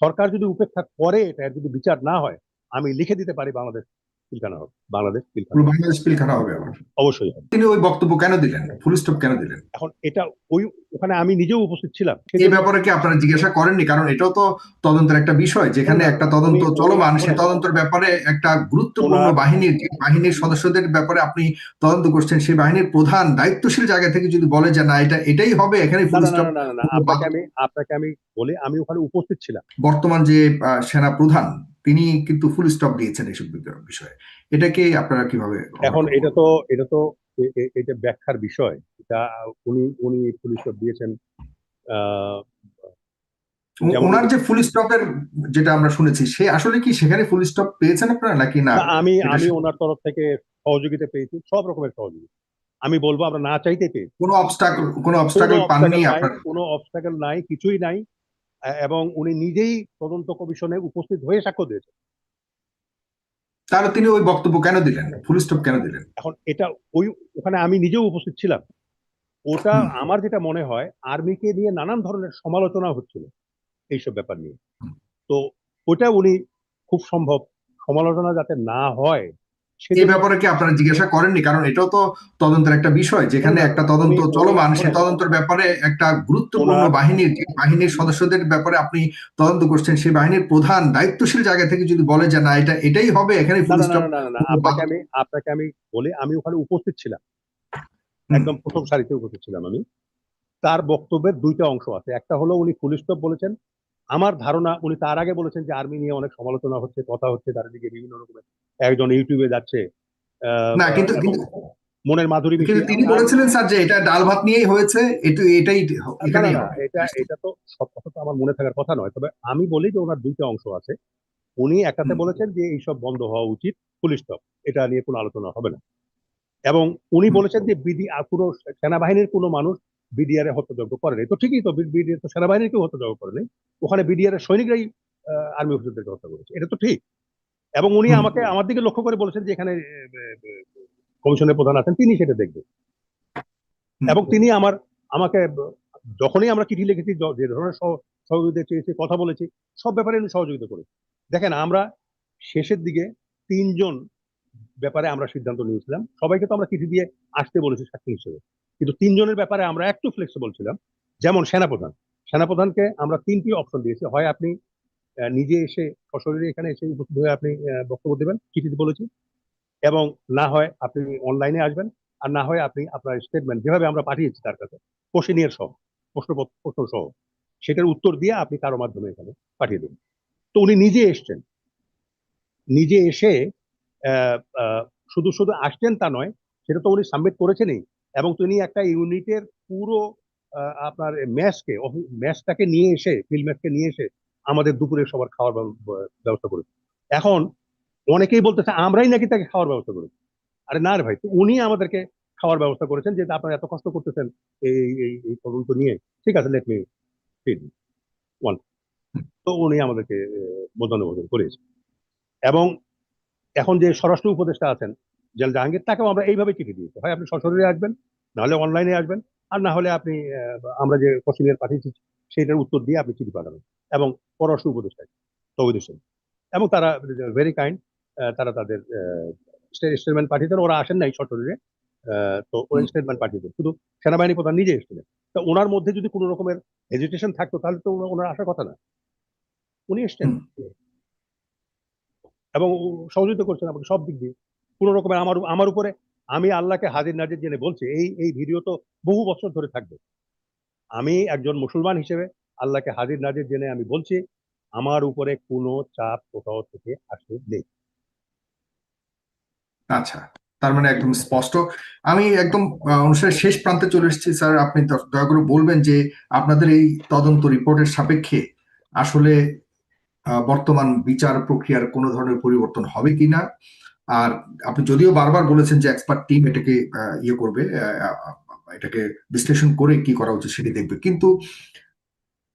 সরকার যদি উপেক্ষা করে এটা যদি বিচার না হয় আমি লিখে দিতে পারি বাংলাদেশ পিলখানা হবে বাংলাদেশ পিলখানা। বাংলাদেশ পিলখানা হবে অবশ্যই হবে। তিনি ওই বক্তব্য কেন দিলেন? ফুল স্টপ কেন দিলেন? এখন এটা ওই ওখানে আমি নিজেও উপস্থিত ছিলাম। এই ব্যাপারে কি আপনারা জিজ্ঞাসা করেননি? কারণ এটাও তো তদন্তের একটা বিষয়। যেখানে একটা তদন্ত চলমান সেই তদন্তের ব্যাপারে একটা গুরুত্বপূর্ণ বাহিনীর যে বাহিনীর সদস্যদের ব্যাপারে আপনি তদন্ত করছেন সেই বাহিনীর প্রধান দায়িত্বশীল জায়গা থেকে যদি বলে যে না এটা এটাই হবে এখানে ফুল স্টপ আপনাকে আমি আপনাকে আমি বলি আমি ওখানে উপস্থিত ছিলাম। বর্তমান যে সেনা প্রধান তিনি কিন্তু ফুল স্টপ দিয়েছেন এইসব বিষয়ে। এটাকে আপনারা কীভাবে এখন এটা তো এটা তো এটা ব্যাখ্যার বিষয়। এটা উনি উনি পুলিশ দিয়েছেন আহ, ওনার যে ফুল স্টপের যেটা আমরা শুনেছি সে আসলে কি সেখানে ফুল স্টপ পেয়েছেন আপনারা নাকি না? আমি আমি ওনার তরফ থেকে সহযোগিতা পেয়েছি সব রকমের সহযোগিতা। আমি বলব আমরা না চাইতে পেয়েছি কোনো অবস্টাকল কোনো অবস্টাকল পাননি আপনার? কোনো অবস্টাকেল নাই কিছুই নাই। এবং উনি নিজেই তদন্ত কমিশনে উপস্থিত হয়ে সাক্ষ্য দিয়েছেন। তাহলে তিনি ওই বক্তব্য কেন দিলেন? ফুল স্টপ কেন দিলেন? এখন এটা ওই ওখানে আমি নিজেও উপস্থিত ছিলাম। ওটা আমার যেটা মনে হয় আর্মিকে নিয়ে নানান ধরনের সমালোচনা হচ্ছিল এইসব ব্যাপার নিয়ে। তো ওটা উনি খুব সম্ভব সমালোচনা যাতে না হয় এই ব্যাপারে কি আপনারা জিজ্ঞাসা করেননি? কারণ এটাও তো তদন্তের একটা বিষয়। যেখানে একটা তদন্ত চলমান সেই তদন্তের ব্যাপারে একটা গুরুত্বপূর্ণ বাহিনীর যে বাহিনীর সদস্যদের ব্যাপারে আপনি তদন্ত করছেন সেই বাহিনীর প্রধান দায়িত্বশীল জায়গা থেকে যদি বলে যে না এটা এটাই হবে এখানে আপনাকে আমি আপনাকে আমি বলি আমি ওখানে উপস্থিত ছিলাম। একদম প্রথম সারিতে উপস্থিত ছিলাম আমি। তার বক্তব্যের দুইটা অংশ আছে। একটা হলো উনি স্টপ বলেছেন আমার ধারণা উনি তার আগে বলেছেন যে আর্মি নিয়ে অনেক সমালোচনা হচ্ছে কথা হচ্ছে তার দিকে বিভিন্ন রকমের একজন ইউটিউবে যাচ্ছে না, কিন্তু- মনের মাধুরী কিন্তু তিনি বলেছিলেন স্যার যে এটা ডাল ভাত নিয়েই হয়েছে এটা এটাই। এটা এটা তো সব কথা তো আমার মনে থাকার কথা নয় তবে আমি বলি যে ওনার দুইটা অংশ আছে। উনি একটাতে বলেছেন যে এইসব বন্ধ হওয়া উচিত পুলিশ স্টপ এটা নিয়ে কোনো আলোচনা হবে না। এবং উনি বলেছেন যে বিধি পুরো সেনাবাহিনীর কোনো মানুষ বিডিআর এ হত্যাযজ্ঞ করেনি তো ঠিকই তো বিডিআর তো সেনাবাহিনীর কেউ হত্যাযজ্ঞ করেনি ওখানে বিডিআর এর সৈনিকরাই আর্মি অফিসারদেরকে হত্যা করেছে। এটা তো ঠিক। এবং উনি আমাকে আমার দিকে লক্ষ্য করে বলেছেন যে এখানে কমিশনের প্রধান আছেন তিনি সেটা দেখবেন। এবং তিনি আমার আমাকে যখনই আমরা চিঠি লিখেছি যে ধরনের সহ- সহযোগিতা চেয়েছি কথা বলেছি সব ব্যাপারে উনি সহযোগিতা করেছি দেখেন আমরা শেষের দিকে তিনজন ব্যাপারে আমরা সিদ্ধান্ত নিয়েছিলাম। সবাইকে তো আমরা চিঠি দিয়ে আসতে বলেছি সাক্ষী হিসেবে। কিন্তু তিনজনের ব্যাপারে আমরা একটু ফ্লেক্সিবল ছিলাম। যেমন সেনাপ্রধান। সেনাপ্রধানকে আমরা তিনটি অপশন দিয়েছি। হয় আপনি নিজে এসে সশরীরে এখানে এসে উপস্থিত হয়ে আপনি বক্তব্য দেবেন, চিঠিতে বলেছি। এবং না হয় আপনি অনলাইনে আসবেন, আর না হয় আপনি আপনার স্টেটমেন্ট যেভাবে আমরা পাঠিয়েছি তার কাছে কোশ্চেনিয়ার সহ, প্রশ্ন প্রশ্ন সহ, সেটার উত্তর দিয়ে আপনি কারও মাধ্যমে এখানে পাঠিয়ে দেবেন তো উনি নিজে এসছেন। নিজে এসে শুধু শুধু আসছেন তা নয়, সেটা তো উনি সাবমিট করেছেনই। এবং তিনি একটা ইউনিটের পুরো আপনার ম্যাচকে ম্যাচটাকে নিয়ে এসে, ফিল্ড ম্যাচকে নিয়ে এসে আমাদের দুপুরে সবার খাওয়ার ব্যবস্থা করেছে। এখন অনেকেই বলতেছে, আমরাই নাকি তাকে খাওয়ার ব্যবস্থা করেছি? আরে না রে ভাই উনি আমাদেরকে খাওয়ার ব্যবস্থা করেছেন যে আপনারা এত কষ্ট করতেছেন এই এই তদন্ত নিয়ে। ঠিক আছে লেট মি ওয়ান তো উনি আমাদেরকে বোঝানো করেছে। এবং এখন যে স্বরাষ্ট্র উপদেষ্টা আছেন জেল জাহাঙ্গীর তাকেও আমরা এইভাবে চিঠি দিয়েছি। হয় আপনি সশরীরে আসবেন নাহলে অনলাইনে আসবেন আর না হলে আপনি আমরা যে কোশ্চেনিয়ার পাঠিয়েছি সেটার উত্তর দিয়ে আপনি চিঠি পাঠাবেন। এবং পররাষ্ট্র উপদেষ্টা তৌহিদ হোসেন। এবং তারা ভেরি কাইন্ড তারা তাদের স্টেটমেন্ট পাঠিয়েছেন ওরা আসেন নাই সশরীরে তো হুম। স্টেটমেন্ট পাঠিয়েছেন শুধু সেনাবাহিনী প্রধান নিজে এসেছিলেন। তো ওনার মধ্যে যদি কোনো রকমের হেজিটেশন থাকতো তাহলে তো ওনার আসার কথা না। উনি এসছেন। এবং সহযোগিতা করছেন আমাকে সব দিক দিয়ে। কোনো রকমের আমার আমার উপরে আমি আল্লাহকে হাজির নাজির জেনে বলছি, এই এই ভিডিও তো বহু বছর ধরে থাকবে। আমি একজন মুসলমান হিসেবে আল্লাহকে হাজির নাজির জেনে আমি বলছি, আমার উপরে কোনো চাপ কোথাও থেকে আসে নেই। আচ্ছা তার মানে একদম স্পষ্ট। আমি একদম অনুষ্ঠানের শেষ প্রান্তে চলে এসেছি, স্যার। আপনি দয়া করে বলবেন যে আপনাদের এই তদন্ত রিপোর্টের সাপেক্ষে আসলে বর্তমান বিচার প্রক্রিয়ার কোনো ধরনের পরিবর্তন হবে কিনা? আর আপনি যদিও বারবার বলেছেন যে এক্সপার্ট টিম এটাকে ইয়ে করবে এটাকে বিশ্লেষণ করে কি করা উচিত সেটি দেখবে। কিন্তু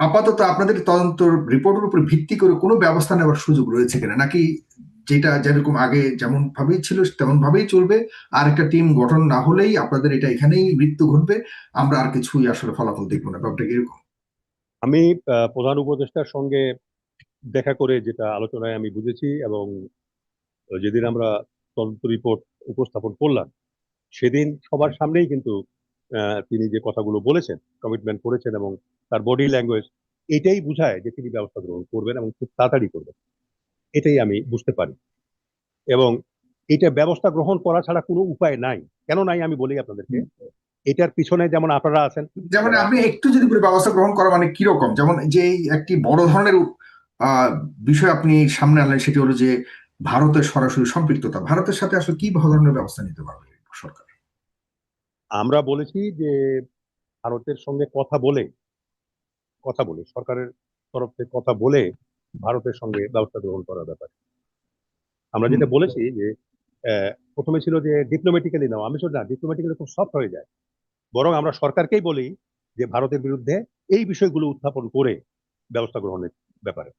আপাতত আপনাদের তদন্ত রিপোর্টের উপর ভিত্তি করে কোনো ব্যবস্থা নেওয়ার সুযোগ রয়েছে কিনা? নাকি যেটা যেরকম আগে যেমন ভাবেই ছিল তেমন ভাবেই চলবে। আর একটা টিম গঠন না হলেই আপনাদের এটা এখানেই মৃত্যু ঘটবে। আমরা আর কিছুই আসলে ফলাফল দেখব না। ব্যাপারটা এরকম আমি প্রধান উপদেষ্টার সঙ্গে দেখা করে যেটা আলোচনায় আমি বুঝেছি এবং যেদিন আমরা তদন্ত রিপোর্ট উপস্থাপন করলাম সেদিন সবার সামনেই কিন্তু তিনি যে কথাগুলো বলেছেন কমিটমেন্ট করেছেন এবং তার বডি ল্যাঙ্গুয়েজ এটাই বোঝায় যে তিনি ব্যবস্থা গ্রহণ করবেন এবং খুব তাড়াতাড়ি করবেন। এটাই আমি বুঝতে পারি। এবং এটা ব্যবস্থা গ্রহণ করা ছাড়া কোনো উপায় নাই। কেন নাই আমি বলি আপনাদেরকে? এটার পিছনে যেমন আপনারা আছেন যেমন আপনি একটু যদি ব্যবস্থা গ্রহণ করা মানে কীরকম? যেমন যে একটি বড় ধরনের আহ, বিষয় আপনি সামনে আনলেন সেটি হলো যে ভারতের সরাসরি সম্পৃক্ততা ভারতের সাথে আসলে কি ধরনের ব্যবস্থা নিতে পারবে সরকার? আমরা বলেছি যে ভারতের সঙ্গে কথা বলে কথা বলে সরকারের তরফ থেকে কথা বলে ভারতের সঙ্গে ব্যবস্থা গ্রহণ করার ব্যাপারে। আমরা যেটা বলেছি যে প্রথমে ছিল যে ডিপ্লোম্যাটিক্যালি নাও আমি না ডিপ্লোম্যাটিক্যালি খুব সফট হয়ে যায়। বরং আমরা সরকারকেই বলি যে ভারতের বিরুদ্ধে এই বিষয়গুলো উত্থাপন করে ব্যবস্থা গ্রহণের ব্যাপারে।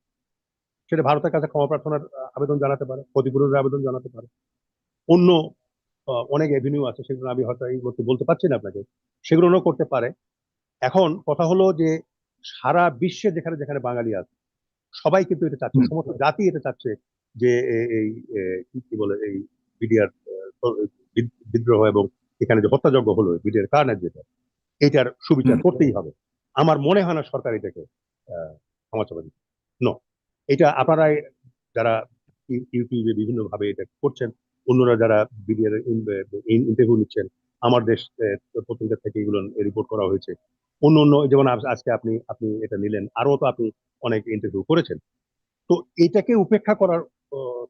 সেটা ভারতের কাছে ক্ষমা প্রার্থনার আবেদন জানাতে পারে ক্ষতিপূরণের আবেদন জানাতে পারে। অন্য অনেক এভিনিউ আছে সেগুলো আমি হয়তো এই মুহূর্তে বলতে পারছি না আপনাকে। সেগুলো করতে পারে। এখন কথা হলো যে সারা বিশ্বে যেখানে যেখানে বাঙালি আছে সবাই কিন্তু এটা চাচ্ছে সমস্ত জাতি এটা চাচ্ছে যে এই কি বলে এই বিডিআর বিদ্রোহ এবং এখানে যে হত্যাযজ্ঞ হলো বিডিআর কারণের যেটা এটার সুবিচার করতেই হবে। আমার মনে হয় না সরকার এটাকে আহ, ক্ষমা চাপা দিচ্ছে নো এটা আপনারা যারা ইউটিউবে বিভিন্ন ভাবে এটা করছেন অন্যরা যারা বিডিআর ইন্টারভিউ নিচ্ছেন আমার দেশ পত্রিকা থেকে এগুলো রিপোর্ট করা হয়েছে। অন্য অন্য যেমন আজকে আপনি আপনি এটা নিলেন আরও তো আপনি অনেক ইন্টারভিউ করেছেন। তো এটাকে উপেক্ষা করার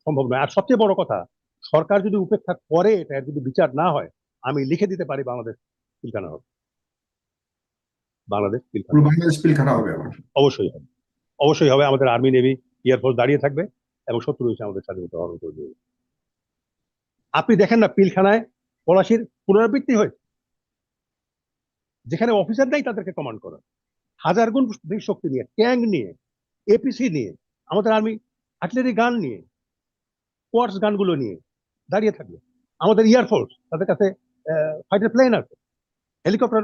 সম্ভব নয়। আর সবচেয়ে বড় কথা সরকার যদি উপেক্ষা করে এটা যদি বিচার না হয় আমি লিখে দিতে পারি বাংলাদেশ পিলখানা হবে। বাংলাদেশ পিলখানা বাংলাদেশ পিলখানা হবে অবশ্যই হবে। অবশ্যই হবে। আমাদের আর্মি নেভি এয়ারফোর্স দাঁড়িয়ে থাকবে এবং শত্রু এসে আমাদের স্বাধীনতা হরণ করে দেবে আপনি দেখেন না, পিলখানায় পলাশির পুনরাবৃত্তি হয়েছে যেখানে অফিসার নেই তাদেরকে কমান্ড করা। হাজার গুণ শক্তি নিয়ে ট্যাঙ্ক নিয়ে এপিসি নিয়ে, আমাদের আর্মি আর্টিলারি গান নিয়ে কোয়ার্স গানগুলো নিয়ে দাঁড়িয়ে থাকবে। আমাদের এয়ারফোর্স তাদের কাছে ফাইটার প্লেন আছে। হেলিকপ্টার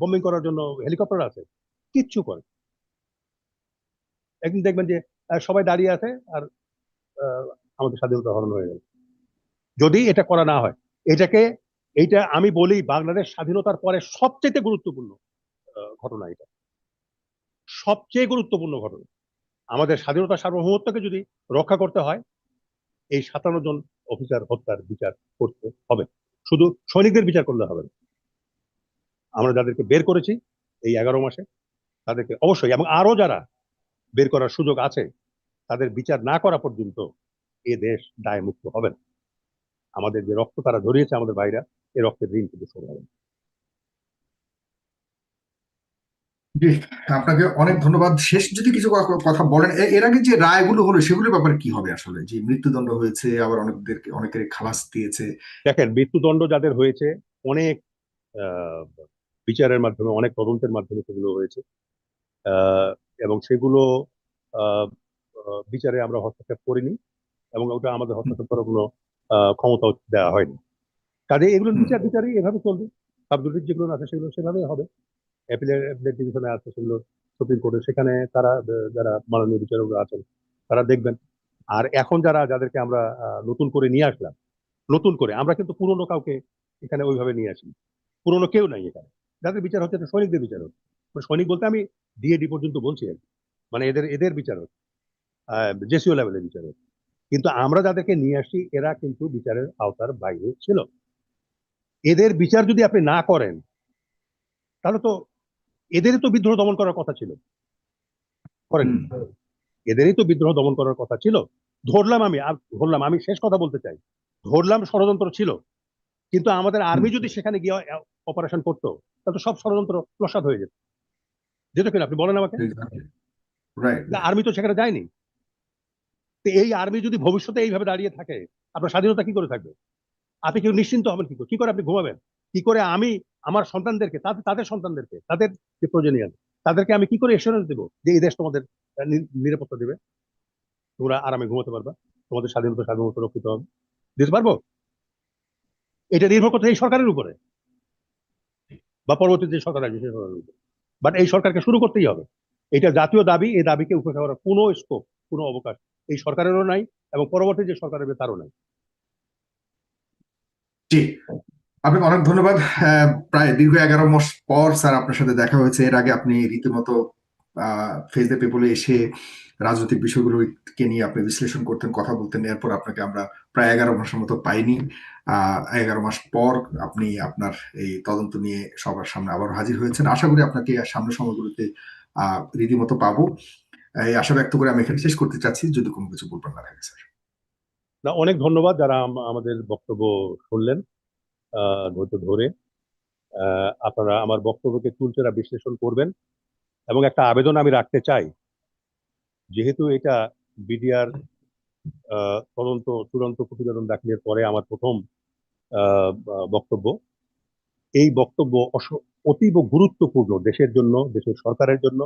বোম্বিং করার জন্য হেলিকপ্টার আছে। কিচ্ছু করে। একদিন দেখবেন যে সবাই দাঁড়িয়ে আছে আর আমাদের স্বাধীনতা হরণ হয়ে গেল। যদি এটা করা না হয়, এটাকে, এইটা আমি বলি বাংলাদেশ স্বাধীনতার পরে সবচেয়ে গুরুত্বপূর্ণ ঘটনা এটা। সবচেয়ে গুরুত্বপূর্ণ ঘটনা। আমাদের স্বাধীনতা সার্বভৌমত্বকে যদি রক্ষা করতে হয়, এই সাতান্ন জন অফিসার হত্যার বিচার করতে হবে। শুধু সৈনিকদের বিচার করলে হবে না। আমরা যাদেরকে বের করেছি এই এগারো মাসে, তাদেরকে অবশ্যই, এবং আরও যারা বের করার সুযোগ আছে তাদের বিচার না করা পর্যন্ত এ দেশ দায় মুক্ত হবে না। আমাদের যে রক্ত তারা ধরিয়েছে আমাদের ভাইরা এ রক্তের ঋণ কিন্তু শোধ হবে। জি আপনাকে অনেক ধন্যবাদ। শেষ যদি কিছু কথা বলেন এর আগে যে রায়গুলো হলো সেগুলোর ব্যাপারে কি হবে আসলে? যে মৃত্যুদণ্ড হয়েছে আবার অনেকদেরকে অনেকের খালাস দিয়েছে। দেখেন মৃত্যুদণ্ড যাদের হয়েছে অনেক আহ, বিচারের মাধ্যমে অনেক তদন্তের মাধ্যমে সেগুলো হয়েছে। আহ, এবং সেগুলো বিচারে আমরা হস্তক্ষেপ করিনি এবং ওটা আমাদের হস্তক্ষেপ করার কোনো আহ, ক্ষমতাও দেওয়া হয়নি। কাজে এগুলো বিচার বিচারই এভাবে চলবে। সাবজুডিস যেগুলো আছে সেগুলো সেভাবেই হবে। অ্যাপিলের অ্যাপিলের ডিভিশনে আছে সেগুলো সুপ্রিম কোর্টে সেখানে তারা যারা মাননীয় বিচারকরা আছেন তারা দেখবেন। আর এখন যারা যাদেরকে আমরা নতুন করে নিয়ে আসলাম নতুন করে আমরা কিন্তু পুরনো কাউকে এখানে ওইভাবে নিয়ে আসি পুরনো কেউ নাই এখানে। যাদের বিচার হচ্ছে সৈনিকদের বিচার হচ্ছে। সৈনিক বলতে আমি ডিএডি পর্যন্ত বলছি আর মানে এদের এদের বিচার হচ্ছে জেসিও লেভেলের বিচার হচ্ছে কিন্তু আমরা যাদেরকে নিয়ে আসি এরা কিন্তু বিচারের আওতার বাইরে ছিল। এদের বিচার যদি আপনি না করেন তাহলে তো এদেরই তো বিদ্রোহ দমন করার কথা ছিল। করেন এদেরই তো বিদ্রোহ দমন করার কথা ছিল। ধরলাম আমি আর ধরলাম আমি শেষ কথা বলতে চাই। ধরলাম ষড়যন্ত্র ছিল। কিন্তু আমাদের আর্মি যদি সেখানে গিয়ে অপারেশন করতো তাহলে তো সব ষড়যন্ত্র প্রসাদ হয়ে যেত। যেত কিনা আপনি বলেন আমাকে। আর্মি তো সেখানে যায়নি। তো এই আর্মি যদি ভবিষ্যতে এইভাবে দাঁড়িয়ে থাকে আপনার স্বাধীনতা কি করে থাকবে? আপনি কেউ নিশ্চিন্ত হবেন কি করে? কি করে আপনি ঘুমাবেন? কি করে আমি আমার সন্তানদেরকে তাদের তাদের সন্তানদেরকে তাদের যে প্রয়োজনীয় তাদেরকে আমি কি করে এসুরেন্স দেবো যে এই দেশ তোমাদের নিরাপত্তা দেবে? তোমরা আরামে ঘুমাতে পারবা তোমাদের স্বাধীনতা স্বাধীনতা রক্ষিত হবে। দিতে পারব? এটা নির্ভর করছে এই সরকারের উপরে বা পরবর্তী যে সরকার আসবে সেই সরকারের উপরে। বাট এই সরকারকে শুরু করতেই হবে। এটা জাতীয় দাবি, এই দাবিকে উপেক্ষা করার কোনো স্কোপ কোনো অবকাশ এই সরকারেরও নাই এবং পরবর্তী যে সরকার হবে তারও নাই। জি, আপনাকে অনেক ধন্যবাদ। প্রায় দীর্ঘ এগারো মাস পর স্যার আপনার সাথে দেখা হয়েছে। এর আগে আপনি রীতিমতো ফেস দ্য পিপলে এসে রাজনৈতিক বিষয়গুলোকে নিয়ে আপনি বিশ্লেষণ করতেন, কথা বলতেন। এরপর আপনাকে আমরা প্রায় এগারো মাসের মতো পাইনি। এগারো মাস পর আপনি আপনার এই তদন্ত নিয়ে সবার সামনে আবার হাজির হয়েছেন। আশা করি আপনাকে সামনের সময়গুলোতে রীতিমতো পাবো। এই আশা ব্যক্ত করে আমি এখানে শেষ করতে চাচ্ছি। যদি কোনো কিছু বলবেন না থাকে স্যার। না, অনেক ধন্যবাদ যারা আম- আমাদের বক্তব্য শুনলেন ধৈর্য ধরে। আপনারা আমার বক্তব্যকে চুলচেরা বিশ্লেষণ করবেন। এবং একটা আবেদন আমি রাখতে চাই। যেহেতু এটা বিডিআর তদন্ত, চূড়ান্ত প্রতিবেদন দাখিলের পরে আমার প্রথম বক্তব্য। এই বক্তব্য অতীব গুরুত্বপূর্ণ দেশের জন্য, দেশের সরকারের জন্য।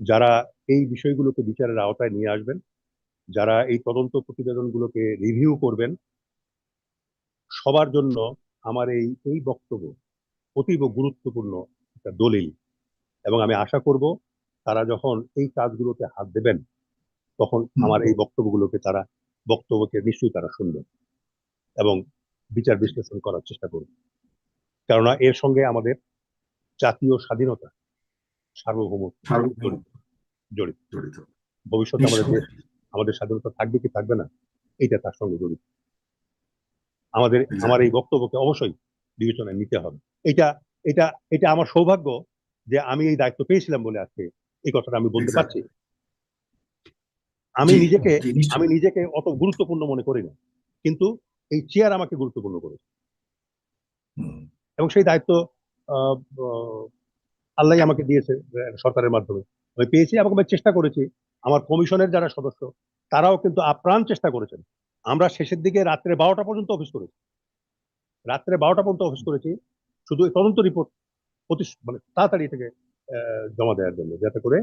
যারা এই বিষয়গুলোকে বিচারের আওতায় নিয়ে আসবেন, যারা এই তদন্ত প্রতিবেদনগুলোকে রিভিউ করবেন, সবার জন্য আমার এই এই বক্তব্য অতীব গুরুত্বপূর্ণ একটা দলিল। এবং আমি আশা করব তারা যখন এই কাজগুলোতে হাত দেবেন তখন আমার এই বক্তব্যগুলোকে তারা বক্তব্যকে নিশ্চয়ই তারা শুনবেন এবং বিচার বিশ্লেষণ করার চেষ্টা করবে কেননা এর সঙ্গে আমাদের জাতীয় স্বাধীনতা সার্বভৌমত্ব সার্বভৌম জড়িত জড়িত। ভবিষ্যতে আমাদের দেশ আমাদের স্বাধীনতা থাকবে কি থাকবে না এটা তার সঙ্গে জড়িত। আমাদের আমার এই বক্তব্যকে অবশ্যই বিবেচনায় নিতে হবে। এটা এটা এটা আমার সৌভাগ্য যে আমি এই দায়িত্ব পেয়েছিলাম বলে আজকে এই কথাটা আমি বলতে পারছি। আমি নিজেকে আমি নিজেকে অত গুরুত্বপূর্ণ মনে করি না। কিন্তু এই চেয়ার আমাকে গুরুত্বপূর্ণ করেছে। এবং সেই দায়িত্ব আল্লাহ আমাকে দিয়েছে সরকারের মাধ্যমে। আমি পেয়েছি এবং আমি চেষ্টা করেছি। আমার কমিশনের যারা সদস্য তারাও কিন্তু আপ্রাণ চেষ্টা করেছেন। আমরা শেষের দিকে রাত্রে বারোটা পর্যন্ত অফিস করেছি। রাত্রে বারোটা পর্যন্ত অফিস করেছি। শুধু তদন্ত রিপোর্ট অতি মানে তাড়াতাড়ি আহ, জমা দেওয়ার জন্য যাতে করে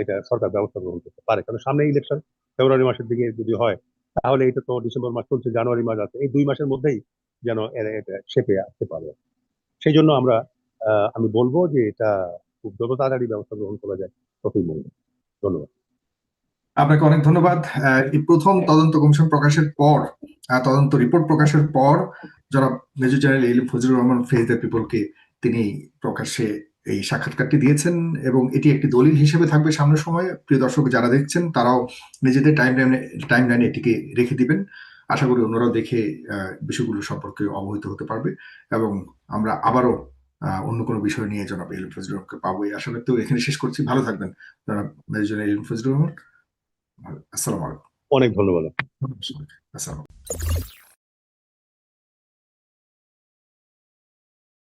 এটা সরকার ব্যবস্থা গ্রহণ করতে পারে। কারণ সামনে ইলেকশন ফেব্রুয়ারি মাসের দিকে যদি হয় তাহলে এটা তো ডিসেম্বর মাস চলছে জানুয়ারি মাস আছে এই দুই মাসের মধ্যেই যেন এটা শেপে আসতে পারবে সেই জন্য আমরা আমি বলব যে এটা খুব যত তাড়াতাড়ি ব্যবস্থা গ্রহণ করা যায় ততই মঙ্গল। ধন্যবাদ। আপনাকে অনেক ধন্যবাদ। এই প্রথম তদন্ত কমিশন প্রকাশের পর তদন্ত রিপোর্ট প্রকাশের পর যারা major general A L M Fazlur Rahman face the পিপলকে তিনি প্রকাশ্যে এই সাক্ষাৎকারটি দিয়েছেন এবং এটি একটি দলিল হিসেবে থাকবে সামনের সময়ে। প্রিয় দর্শক যারা দেখছেন তারাও নিজেদের টাইম লাইনে টাইম লাইনে এটিকে রেখে দিবেন। আশা করি অন্যরাও দেখে বিষয়গুলো সম্পর্কে অবহিত হতে পারবে এবং আমরা আবারও অন্য কোনো বিষয় নিয়ে জনাব এলিম ফজলুর রহমানকে পাবো। এই আশা ব্যক্ত এখানে শেষ করছি। ভালো থাকবেন। জনাব মেজর এলিম ফজলুর রহমান আসসালামু আলাইকুম। অনেক ধন্যবাদ। আসসালাম